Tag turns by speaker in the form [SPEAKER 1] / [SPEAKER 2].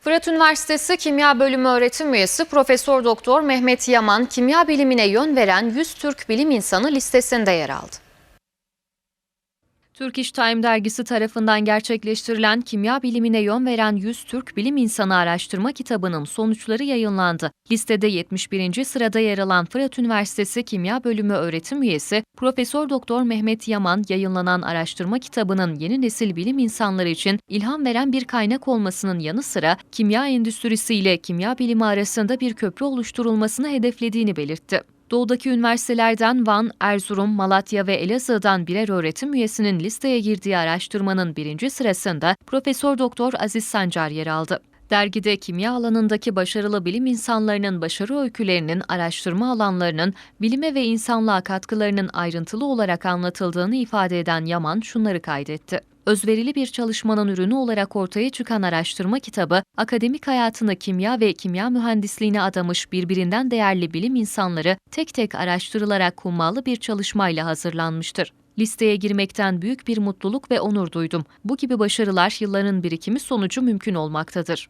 [SPEAKER 1] Fırat Üniversitesi Kimya Bölümü öğretim üyesi Profesör Doktor Mehmet Yaman, kimya bilimine yön veren 100 Türk bilim insanı listesinde yer aldı. Turkish Time dergisi tarafından gerçekleştirilen kimya bilimine yön veren 100 Türk bilim insanı araştırma kitabının sonuçları yayınlandı. Listede 71. sırada yer alan Fırat Üniversitesi Kimya Bölümü öğretim üyesi Profesör Doktor Mehmet Yaman yayınlanan araştırma kitabının yeni nesil bilim insanları için ilham veren bir kaynak olmasının yanı sıra kimya endüstrisi ile kimya bilimi arasında bir köprü oluşturulmasını hedeflediğini belirtti. Doğudaki üniversitelerden Van, Erzurum, Malatya ve Elazığ'dan birer öğretim üyesinin listeye girdiği araştırmanın birinci sırasında Profesör Doktor Aziz Sancar yer aldı. Dergide kimya alanındaki başarılı bilim insanlarının başarı öykülerinin, araştırma alanlarının, bilime ve insanlığa katkılarının ayrıntılı olarak anlatıldığını ifade eden Yaman şunları kaydetti. Özverili bir çalışmanın ürünü olarak ortaya çıkan araştırma kitabı, akademik hayatını kimya ve kimya mühendisliğine adamış birbirinden değerli bilim insanları tek tek araştırılarak hummalı bir çalışmayla hazırlanmıştır. Listeye girmekten büyük bir mutluluk ve onur duydum. Bu gibi başarılar yılların birikimi sonucu mümkün olmaktadır.